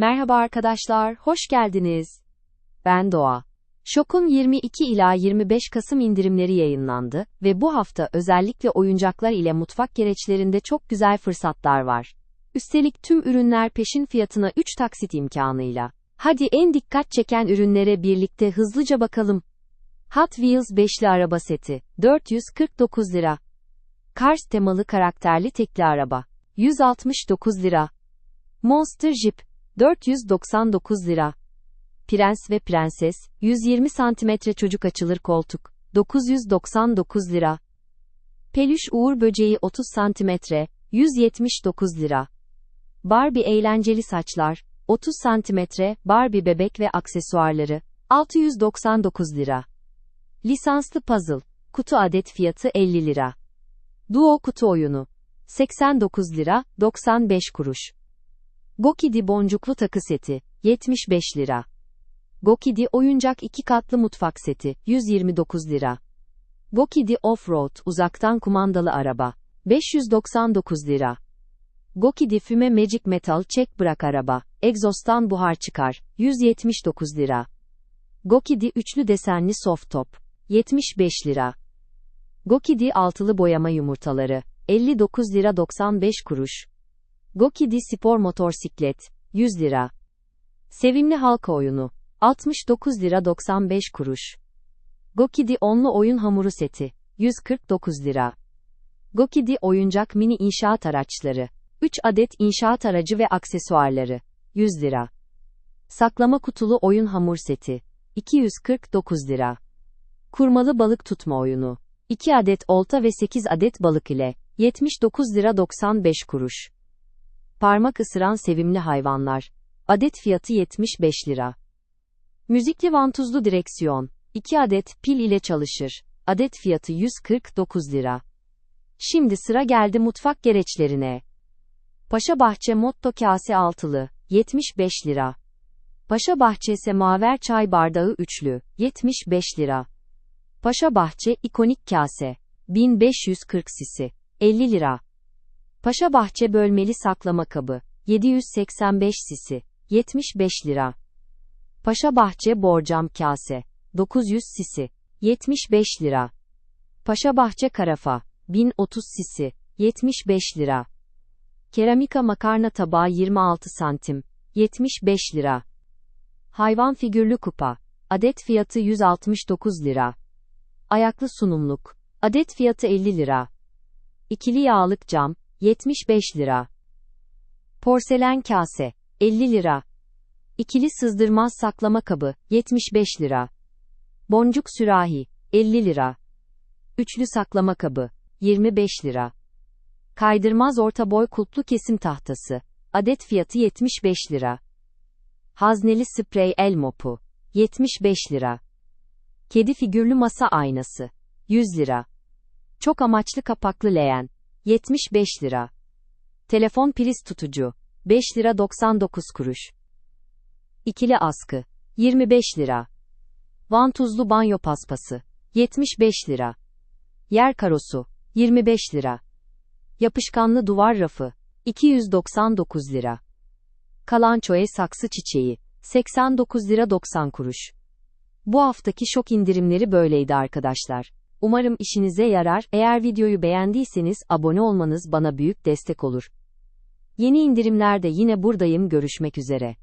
Merhaba arkadaşlar, hoş geldiniz. Ben Doğa. Şok'un 22 ila 25 Kasım indirimleri yayınlandı ve bu hafta özellikle oyuncaklar ile mutfak gereçlerinde çok güzel fırsatlar var. Üstelik tüm ürünler peşin fiyatına 3 taksit imkanıyla. Hadi en dikkat çeken ürünlere birlikte hızlıca bakalım. Hot Wheels beşli araba seti, 449 lira. Cars temalı karakterli tekli araba, 169 lira. Monster Jeep, 499 lira. Prens ve Prenses, 120 cm çocuk açılır koltuk, 999 lira. Peluş Uğur Böceği 30 cm, 179 lira. Barbie eğlenceli saçlar, 30 cm, Barbie bebek ve aksesuarları, 699 lira. Lisanslı puzzle, kutu adet fiyatı 50 lira. Duo kutu oyunu, 89 lira, 95 kuruş. Gokidi boncuklu takı seti, 75 lira. Gokidi oyuncak iki katlı mutfak seti, 129 lira. Gokidi Offroad uzaktan kumandalı araba, 599 lira. Gokidi füme Magic Metal çek bırak araba, egzostan buhar çıkar, 179 lira. Gokidi üçlü desenli soft top, 75 lira. Gokidi altılı boyama yumurtaları, 59 lira 95 kuruş. Gokidi spor motorsiklet, 100 lira. Sevimli halka oyunu, 69 lira 95 kuruş. Gokidi onlu oyun hamuru seti, 149 lira. Gokidi oyuncak mini inşaat araçları, 3 adet inşaat aracı ve aksesuarları, 100 lira. Saklama kutulu oyun hamur seti, 249 lira. Kurmalı balık tutma oyunu, 2 adet olta ve 8 adet balık ile, 79 lira 95 kuruş. Parmak ısıran sevimli hayvanlar, adet fiyatı 75 lira. Müzikli vantuzlu direksiyon, 2 adet pil ile çalışır, adet fiyatı 149 lira. Şimdi sıra geldi mutfak gereçlerine. Paşa Bahçe Motto Kase altılı, 75 lira. Paşa Bahçe Semaver Çay Bardağı üçlü, 75 lira. Paşa Bahçe İkonik Kase, 1540 sisi, 50 lira. Paşa Bahçe Bölmeli Saklama Kabı, 785 sisi, 75 lira. Paşa Bahçe Borcam Kase, 900 sisi, 75 lira. Paşa Bahçe Karafa, 1030 sisi, 75 lira. Keramika makarna tabağı 26 santim, 75 lira. Hayvan figürlü kupa, adet fiyatı 169 lira. Ayaklı sunumluk, adet fiyatı 50 lira. İkili yağlık cam, 75 lira. Porselen kase, 50 lira. İkili sızdırmaz saklama kabı, 75 lira. Boncuk sürahi, 50 lira. Üçlü saklama kabı, 25 lira. Kaydırmaz orta boy kulplu kesim tahtası, adet fiyatı 75 lira. Hazneli sprey el mopu, 75 lira. Kedi figürlü masa aynası, 100 lira. Çok amaçlı kapaklı leğen, 75 lira. Telefon priz tutucu, 5 lira 99 kuruş. İkili askı, 25 lira. Vantuzlu banyo paspası, 75 lira. Yer karosu, 25 lira. Yapışkanlı duvar rafı, 299 lira. Kalançoe saksı çiçeği, 89 lira 90 kuruş. Bu haftaki şok indirimleri böyleydi arkadaşlar. Umarım işinize yarar. Eğer videoyu beğendiyseniz abone olmanız bana büyük destek olur. Yeni indirimlerde yine buradayım görüşmek üzere.